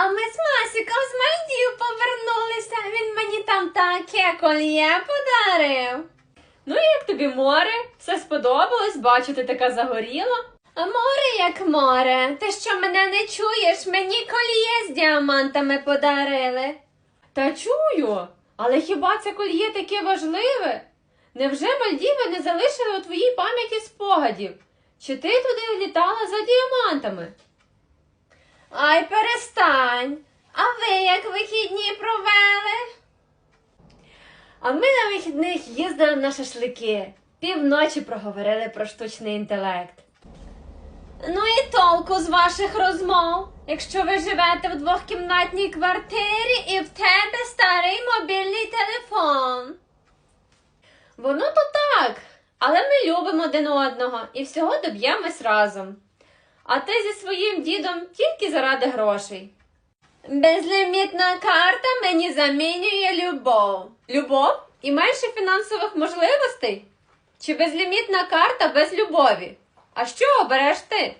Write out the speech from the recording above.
А ми з Масіком з Мальдів повернулися. Він мені там таке кольє подарив. Ну як тобі море? Все сподобалось? Бачу, ти така загоріла. А море як море. Ти що мене не чуєш? Мені кольє з діамантами подарили. Та чую, але хіба це кольє таке важливе? Невже Мальдіви не залишили у твоїй пам'яті спогадів? Чи ти туди літала за діамантами? Ай, перестань. А ви як вихідні провели? А ми на вихідних їздили на шашлики. Півночі проговорили про штучний інтелект. Ну і толку з ваших розмов, якщо ви живете в двохкімнатній квартирі і в тебе старий мобільний телефон. Воно то так, але ми любимо один одного і всього доб'ємось разом. А ти зі своїм дідом тільки заради грошей. Безлімітна карта мені замінює любов. Любов і менше фінансових можливостей? Чи безлімітна карта без любові? А що обереш ти?